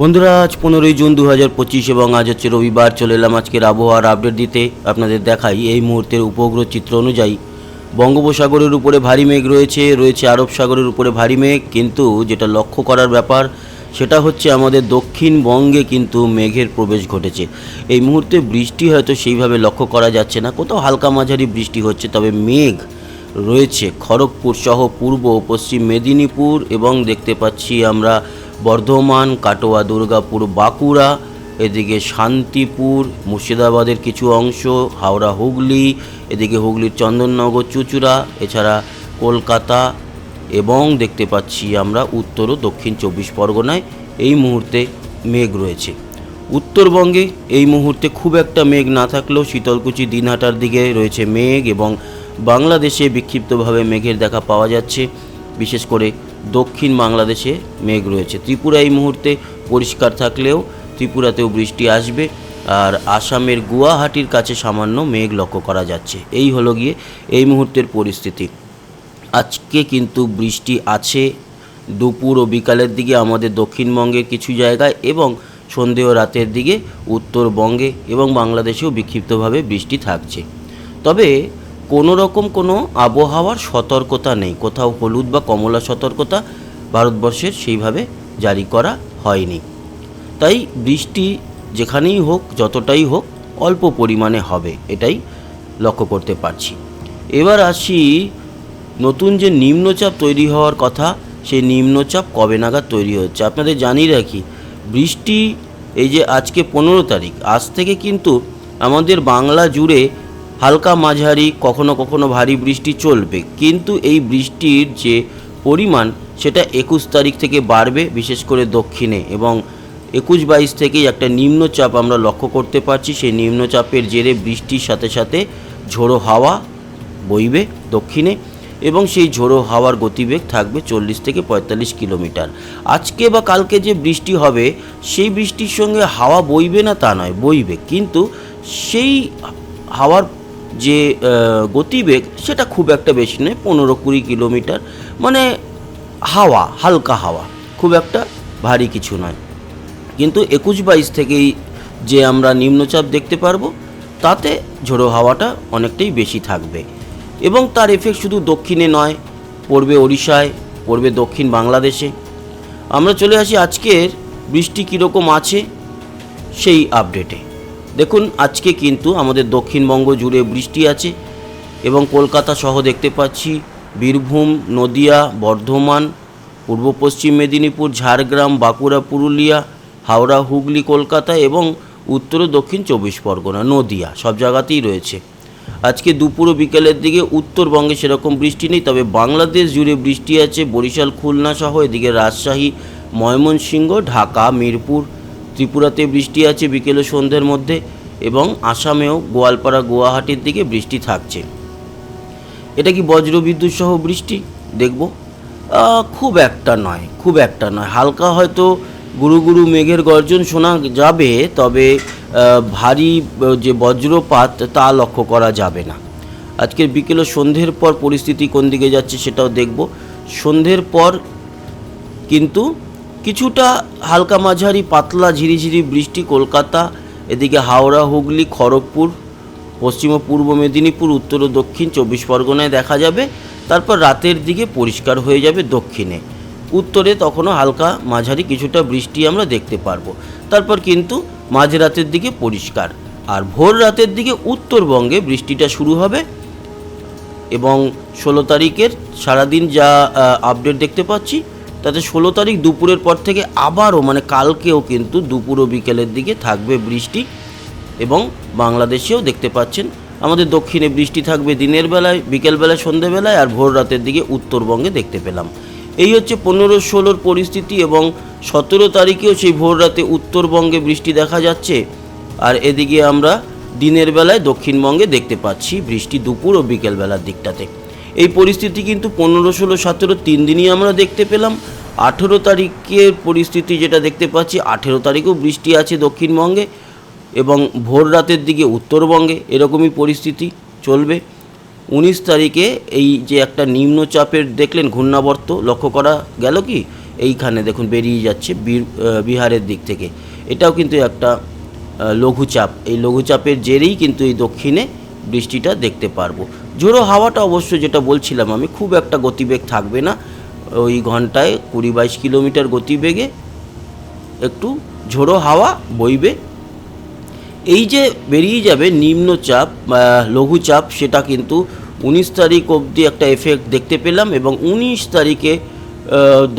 বন্ধুরা, আজ পনেরোই জুন দু হাজার পঁচিশ এবং আজ হচ্ছে রবিবার। চলে এলাম আজকের আবহাওয়ার আপডেট দিতে। আপনাদের দেখাই এই মুহূর্তের উপগ্রহ চিত্র অনুযায়ী। বঙ্গোপসাগরের উপরে ভারী মেঘ রয়েছে রয়েছে আরব সাগরের উপরে ভারী মেঘ, কিন্তু যেটা লক্ষ্য করার ব্যাপার, সেটা হচ্ছে আমাদের দক্ষিণবঙ্গে কিন্তু মেঘের প্রবেশ ঘটেছে। এই মুহূর্তে বৃষ্টি হয়তো সেইভাবে লক্ষ্য করা যাচ্ছে না, কোথাও হালকা মাঝারি বৃষ্টি হচ্ছে, তবে মেঘ রয়েছে। খড়গপুর সহ পূর্ব পশ্চিম মেদিনীপুর এবং দেখতে পাচ্ছি আমরা বর্ধমান, কাটোয়া, দুর্গাপুর, বাঁকুড়া, এদিকে শান্তিপুর, মুর্শিদাবাদের কিছু অংশ, হাওড়া, হুগলি, এদিকে হুগলির চন্দননগর, চুচুড়া, এছাড়া কলকাতা এবং দেখতে পাচ্ছি আমরা উত্তর ও দক্ষিণ চব্বিশ পরগনায় এই মুহূর্তে মেঘ রয়েছে। উত্তরবঙ্গে এই মুহূর্তে খুব একটা মেঘ না থাকলেও শীতলকুচি, দিনহাটার দিকে রয়েছে মেঘ এবং বাংলাদেশে বিক্ষিপ্তভাবে মেঘের দেখা পাওয়া যাচ্ছে। বিশেষ করে দক্ষিণ বাংলাদেশে মেঘ রয়েছে। ত্রিপুরা এই মুহূর্তে পরিষ্কার থাকলেও ত্রিপুরাতেও বৃষ্টি আসবে আর আসামের গুয়াহাটির কাছে সামান্য মেঘ লক্ষ্য করা যাচ্ছে। এই হলো গিয়ে এই মুহূর্তের পরিস্থিতি। আজকে কিন্তু বৃষ্টি আছে। দুপুর ও বিকালের দিকে আমাদের দক্ষিণবঙ্গের কিছু জায়গায় এবং সন্ধে ও রাতের দিকে উত্তরবঙ্গে এবং বাংলাদেশেও বিক্ষিপ্তভাবে বৃষ্টি থাকছে। তবে কোনো রকম কোনো আবহাওয়ার সতর্কতা নেই। কোথাও হলুদ বা কমলা সতর্কতা ভারতবর্ষের সেইভাবে জারি করা হয়নি। তাই বৃষ্টি যেখানেই হোক, যতটাই হোক, অল্প পরিমাণে হবে, এটাই লক্ষ্য করতে পারছি। এবার আসি নতুন যে নিম্নচাপ তৈরি হওয়ার কথা, সেই নিম্নচাপ কবে নাগাদ তৈরি হচ্ছে? আপনাদের জানিয়ে রাখি, বৃষ্টি এই যে আজকে পনেরো তারিখ, আজ থেকে কিন্তু আমাদের বাংলা জুড়ে হালকা মাঝারি, কখনো কখনো ভারী বৃষ্টি চলবে। কিন্তু এই বৃষ্টির যে পরিমাণ, সেটা একুশ তারিখ থেকে বাড়বে, বিশেষ করে দক্ষিণে। এবং একুশ বাইশ থেকেই একটা নিম্নচাপ আমরা লক্ষ্য করতে পারছি। সেই নিম্নচাপের জেরে বৃষ্টির সাথে সাথে ঝোড়ো হাওয়া বইবে দক্ষিণে এবং সেই ঝোড়ো হাওয়ার গতিবেগ থাকবে চল্লিশ থেকে পঁয়তাল্লিশ কিলোমিটার। আজকে বা কালকে যে বৃষ্টি হবে, সেই বৃষ্টির সঙ্গে হাওয়া বইবে না তা নয়, বইবে। কিন্তু সেই হাওয়ার যে গতিবেগ সেটা খুব একটা বেশি নয়, পনেরো কুড়ি কিলোমিটার। মানে হাওয়া, হালকা হাওয়া, খুব একটা ভারী কিছু নয়। কিন্তু একুশ বাইশ থেকেই যে আমরা নিম্নচাপ দেখতে পারব, তাতে ঝোড়ো হাওয়াটা অনেকটাই বেশি থাকবে। এবং তার এফেক্ট শুধু দক্ষিণে নয়, পড়বে ওড়িশায়, পড়বে দক্ষিণ বাংলাদেশে। আমরা চলে আসি আজকের বৃষ্টি কীরকম আছে, সেই আপডেটে দেখুন, আজকে কিন্তু আমাদের দক্ষিণবঙ্গ জুড়ে বৃষ্টি আছে এবং কলকাতা সহ দেখতে পাচ্ছি বীরভূম, নদিয়া, বর্ধমান, পূর্ব পশ্চিম মেদিনীপুর, ঝাড়গ্রাম, বাঁকুড়া, পুরুলিয়া, হাওড়া, হুগলি, কলকাতা এবং উত্তর দক্ষিণ চব্বিশ পরগনা, নদিয়া সব জায়গাতেই রয়েছে। আজকে দুপুর বিকেলের দিকে উত্তরবঙ্গে সেরকম বৃষ্টি নেই, তবে বাংলাদেশ জুড়ে বৃষ্টি আছে, বরিশাল, খুলনা সহ এদিকে রাজশাহী, ময়মনসিংহ, ঢাকা, মিরপুর ত্রিপুরাতে বৃষ্টি আছে বিকেল ও সন্ধ্যের মধ্যে এবং আসামেও গোয়ালপাড়া গুয়াহাটির দিকে বৃষ্টি থাকছে। এটা কি বজ্রবিদ্যুৎ সহ বৃষ্টি? দেখব। খুব একটা নয়, খুব একটা নয়। হালকা হয়তো গুরু গুরু মেঘের গর্জন শোনা যাবে, তবে ভারী যে বজ্রপাত তা লক্ষ্য করা যাবে না। আজকের বিকেল ও সন্ধ্যের পর পরিস্থিতি কোন দিকে যাচ্ছে সেটাও দেখব। সন্ধ্যের পর কিন্তু কিছুটা হালকা মাঝারি পাতলা ঝিরিঝিরি বৃষ্টি কলকাতা, এদিকে হাওড়া, হুগলি, খড়গপুর, পশ্চিম ও পূর্ব মেদিনীপুর, উত্তর ও দক্ষিণ চব্বিশ পরগনায় দেখা যাবে। তারপর রাতের দিকে পরিষ্কার হয়ে যাবে দক্ষিণে। উত্তরে তখনও হালকা মাঝারি কিছুটা বৃষ্টি আমরা দেখতে পারব। তারপর কিন্তু মাঝরাতের দিকে পরিষ্কার। আর ভোর রাতের দিকে উত্তরবঙ্গে বৃষ্টিটা শুরু হবে এবং ষোলো তারিখের সারাদিন যা আপডেট দেখতে পাচ্ছি তাতে ষোলো তারিখ দুপুরের পর থেকে আবারও মানে কালকেও কিন্তু দুপুর ও বিকেলের দিকে থাকবে বৃষ্টি এবং বাংলাদেশেও দেখতে পাচ্ছেন, আমাদের দক্ষিণে বৃষ্টি থাকবে দিনের বেলায় বিকেলবেলায় সন্ধেবেলায় আর ভোর রাতের দিকে উত্তরবঙ্গে দেখতে পেলাম। এই হচ্ছে পনেরো ষোলোর পরিস্থিতি এবং সতেরো তারিখেও সেই ভোর রাতে উত্তরবঙ্গে বৃষ্টি দেখা যাচ্ছে আর এদিকে আমরা দিনের বেলায় দক্ষিণবঙ্গে দেখতে পাচ্ছি বৃষ্টি দুপুর ও বিকেলবেলার দিকটাতে। এই পরিস্থিতি কিন্তু পনেরো, ষোলো, সতেরো, তিন দিনই আমরা দেখতে পেলাম। আঠেরো তারিখের পরিস্থিতি যেটা দেখতে পাচ্ছি, আঠেরো তারিখেও বৃষ্টি আছে দক্ষিণবঙ্গে এবং ভোর রাতের দিকে উত্তরবঙ্গে এরকমই পরিস্থিতি চলবে। উনিশ তারিখে এই যে একটা নিম্নচাপের দেখলেন ঘূর্ণাবর্ত, লক্ষ্য করা গেল কি? এইখানে দেখুন বেরিয়ে যাচ্ছে বিহারের দিক থেকে। এটাও কিন্তু একটা লঘুচাপ। এই লঘুচাপের জেরেই কিন্তু এই দক্ষিণে বৃষ্টিটা দেখতে পারব। ঝোড়ো হাওয়াটা অবশ্য যেটা বলছিলাম আমি, খুব একটা গতিবেগ থাকবে না। ওই ঘন্টায় কুড়ি বাইশ কিলোমিটার গতিবেগে একটু ঝোড়ো হাওয়া বইবে। এই যে বেরিয়ে যাবে নিম্নচাপ লঘুচাপ, সেটা কিন্তু উনিশ তারিখ অবধি একটা এফেক্ট দেখতে পেলাম এবং উনিশ তারিখে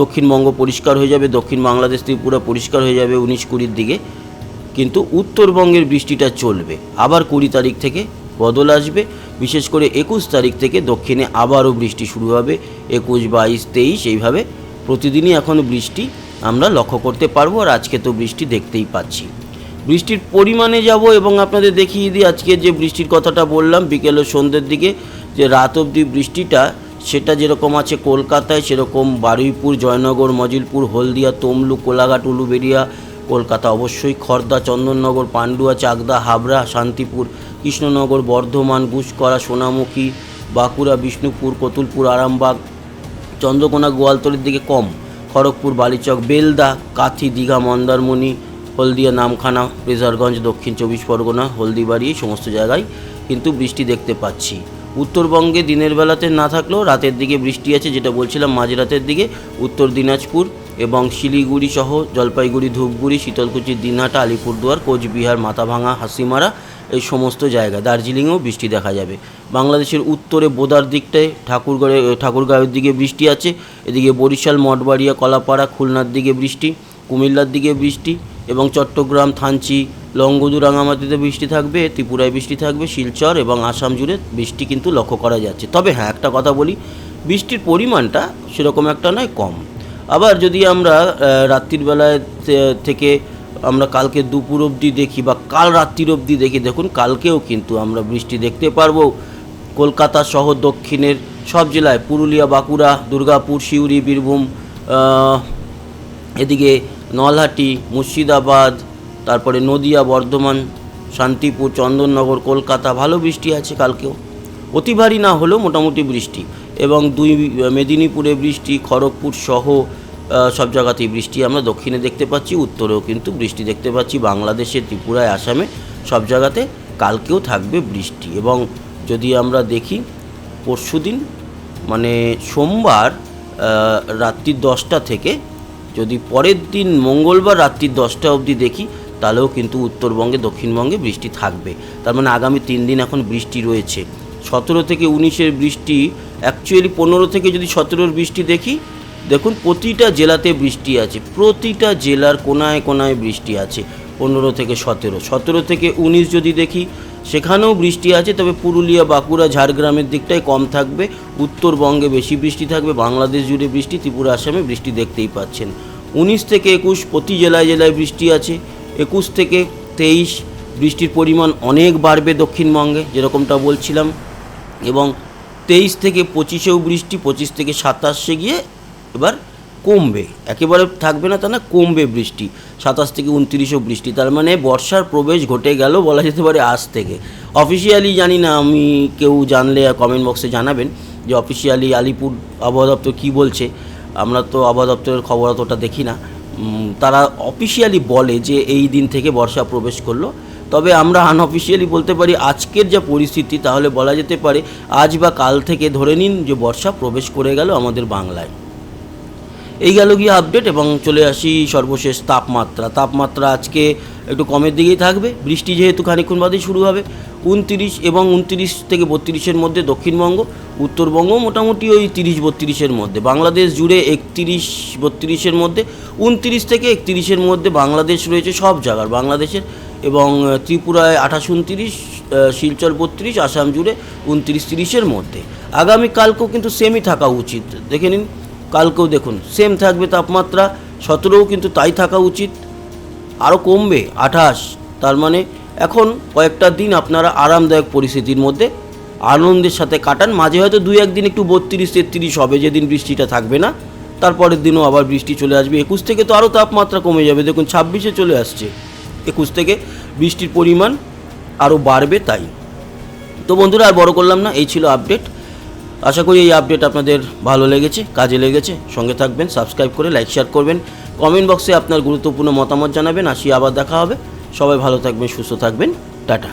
দক্ষিণবঙ্গ পরিষ্কার হয়ে যাবে, দক্ষিণ বাংলাদেশ ত্রিপুরা পরিষ্কার হয়ে যাবে উনিশ কুড়ির দিকে। কিন্তু উত্তরবঙ্গের বৃষ্টিটা চলবে। আবার কুড়ি তারিখ থেকে বদল আসবে। বিশেষ করে একুশ তারিখ থেকে দক্ষিণে আবারও বৃষ্টি শুরু হবে। একুশ, বাইশ, তেইশ এইভাবে প্রতিদিনই এখন বৃষ্টি আমরা লক্ষ্য করতে পারব আর আজকে তো বৃষ্টি দেখতেই পাচ্ছি। বৃষ্টির পরিমাণে যাব এবং আপনাদের দেখিয়ে দিই আজকে যে বৃষ্টির কথাটা বললাম বিকেল ও সন্ধ্যের দিকে, যে রাত অবধি বৃষ্টিটা সেটা যেরকম আছে কলকাতায়, সেরকম বারুইপুর, জয়নগর, মজিলপুর, হলদিয়া, তমলুক, কোলাঘাট, উলুবেড়িয়া কলকাতা অবশ্যই খর্দা, চন্দননগর, পান্ডুয়া, চাকদা, হাবড়া, শান্তিপুর, কৃষ্ণনগর, বর্ধমান গুসকরা সোনামুখী, বাঁকুড়া, বিষ্ণুপুর, কতুলপুর, আরামবাগ, চন্দ্রকোনা গোয়ালতরের দিকে কম, খড়গপুর, বালিচক, বেলদা, কাথি, দীঘা, মন্দারমণি, হলদিয়া, নামখানা রেজারগঞ্জ দক্ষিণ চব্বিশ পরগনা, হলদিবাড়ি, এই সমস্ত জায়গায় কিন্তু বৃষ্টি দেখতে পাচ্ছি। উত্তরবঙ্গে দিনের বেলাতে না থাকলেও রাতের দিকে বৃষ্টি আছে, যেটা বলছিলাম মাঝরাতের দিকে, উত্তর দিনাজপুর এবং শিলিগুড়ি সহ জলপাইগুড়ি, ধূপগুড়ি, শীতলকুচি, দিনহাটা, আলিপুরদুয়ার, কোচবিহার মাথাভাঙা হাসিমারা এই সমস্ত জায়গা দার্জিলিংয়েও বৃষ্টি দেখা যাবে। বাংলাদেশের উত্তরে বোদার দিকটায় ঠাকুরগড়ে ঠাকুরগাঁওয়ের দিকে বৃষ্টি আছে, এদিকে বরিশাল, মঠবাড়িয়া, কলাপাড়া, খুলনার দিকে বৃষ্টি, কুমিল্লার দিকে বৃষ্টি এবং চট্টগ্রাম, থানচি, লংগদু, রাঙামাটিতে বৃষ্টি থাকবে, ত্রিপুরায় বৃষ্টি থাকবে, শিলচর এবং আসাম জুড়ে বৃষ্টি কিন্তু লক্ষ্য করা যাচ্ছে। তবে হ্যাঁ একটা কথা বলি, বৃষ্টির পরিমাণটা সেরকম একটা নয়, কম। আবার যদি আমরা রাত্রির বেলায় থেকে আমরা কালকে দুপুর অবধি দেখি বা কাল রাত্রির অবধি দেখি, দেখুন কালকেও কিন্তু আমরা বৃষ্টি দেখতে পারব। কলকাতা সহ দক্ষিণের সব জেলায়, পুরুলিয়া, বাঁকুড়া, দুর্গাপুর, সিউড়ি, বীরভূম এদিকে নলহাটি, মুর্শিদাবাদ, তারপরে নদিয়া, বর্ধমান, শান্তিপুর, চন্দননগর, কলকাতা, ভালো বৃষ্টি আছে কালকেও। অতি ভারী না হলেও মোটামুটি বৃষ্টি এবং দুই মেদিনীপুরে বৃষ্টি, খড়গপুর সহ সব জায়গাতেই বৃষ্টি আমরা দক্ষিণে দেখতে পাচ্ছি, উত্তরেও কিন্তু বৃষ্টি দেখতে পাচ্ছি, বাংলাদেশে, ত্রিপুরায়, আসামে সব জায়গাতে কালকেও থাকবে বৃষ্টি। এবং যদি আমরা দেখি পরশুদিন মানে সোমবার রাত্রি দশটা থেকে, যদি পরের দিন মঙ্গলবার রাত্রি দশটা অবধি দেখি, তাহলেও কিন্তু উত্তরবঙ্গে, দক্ষিণবঙ্গে বৃষ্টি থাকবে। তার মানে আগামী তিন দিন এখন বৃষ্টি রয়েছে। সতেরো থেকে উনিশের বৃষ্টি অ্যাকচুয়ালি পনেরো থেকে যদি সতেরোর বৃষ্টি দেখি দেখুন, প্রতিটা জেলাতে বৃষ্টি আছে, প্রতিটা জেলার কোনায় কোনায় বৃষ্টি আছে, পনেরো থেকে সতেরো। সতেরো থেকে উনিশ যদি দেখি, সেখানেও বৃষ্টি আছে, তবে পুরুলিয়া, বাঁকুড়া, ঝাড়গ্রামের দিকটায় কম থাকবে। উত্তরবঙ্গে বেশি বৃষ্টি থাকবে, বাংলাদেশ জুড়ে বৃষ্টি, ত্রিপুরা, আসামে বৃষ্টি দেখতেই পাচ্ছেন। উনিশ থেকে একুশ, প্রতি জেলায় জেলায় বৃষ্টি আছে। একুশ থেকে তেইশ, বৃষ্টির পরিমাণ অনেক বাড়বে দক্ষিণবঙ্গে, যেরকমটা বলছিলাম। এবং তেইশ থেকে পঁচিশেও বৃষ্টি, পঁচিশ থেকে সাতাশে গিয়ে এবার কমবে, একেবারে থাকবে না তা না, কমবে বৃষ্টি, সাতাশ থেকে উনত্রিশও বৃষ্টি, তার মানে বর্ষার প্রবেশ ঘটে গেল বলা যেতে পারে আজ থেকে। অফিসিয়ালি জানি না, আমি কেউ জানলে কমেন্ট বক্সে জানাবেন যে অফিসিয়ালি আলিপুর আবহাওয়া দপ্তর কী বলছে, আমরা তো আবহাওয়া দপ্তরের খবর অতটা দেখি না। তারা অফিসিয়ালি বলে যে এই দিন থেকে বর্ষা প্রবেশ করল, তবে আমরা আনঅফিসিয়ালি বলতে পারি আজকের যা পরিস্থিতি, তাহলে বলা যেতে পারে আজ বা কাল থেকে ধরে নিন যে বর্ষা প্রবেশ করে গেল আমাদের বাংলায়। এই গেল গিয়ে আপডেট এবং চলে আসি সর্বশেষ তাপমাত্রা। তাপমাত্রা আজকে একটু কমের দিকেই থাকবে। বৃষ্টি যেহেতু খানিক্ষণ বাদে শুরু হবে। উনতিরিশ এবং উনতিরিশ থেকে বত্রিশের মধ্যে দক্ষিণবঙ্গ, উত্তরবঙ্গ মোটামুটি ওই তিরিশ বত্রিশের মধ্যে। বাংলাদেশ জুড়ে একত্রিশ বত্রিশের মধ্যে, উনতিরিশ থেকে একত্রিশের মধ্যে বাংলাদেশ রয়েছে সব জায়গার। বাংলাদেশের এবং ত্রিপুরায় আঠাশ উনতিরিশ শিলচর বত্রিশ, আসাম জুড়ে উনতিরিশ তিরিশের মধ্যে। আগামীকালকেও কিন্তু সেমই থাকা উচিত। দেখে নিন। কালকেও দেখুন সেম থাকবে তাপমাত্রা, সতেরোও কিন্তু তাই থাকা উচিত। আরও কমবে, আঠাশ। তার মানে এখন কয়েকটা দিন আপনারা আরামদায়ক পরিস্থিতির মধ্যে আনন্দের সাথে কাটান। মাঝে হয়তো দুই একদিন একটু বত্রিশ, তেত্রিশ হবে, যেদিন বৃষ্টিটা থাকবে না। তারপরের দিনও আবার বৃষ্টি চলে আসবে। একুশ থেকে তো আরও তাপমাত্রা কমে যাবে। দেখুন, ছাব্বিশে চলে আসছে। একুশ থেকে বৃষ্টির পরিমাণ আরও বাড়বে তাই। তো বন্ধুরা, আর বড় করলাম না, এই ছিল আপডেট আশা করি এই আপডেট আপনাদের ভালো লেগেছে, কাজে লেগেছে। সঙ্গে থাকবেন সাবস্ক্রাইব করে লাইক শেয়ার করবেন। কমেন্ট বক্সে আপনার গুরুত্বপূর্ণ মতামত জানাবেন, আসি আবার দেখা হবে। সবাই ভালো থাকবেন, সুস্থ থাকবেন। টাটা।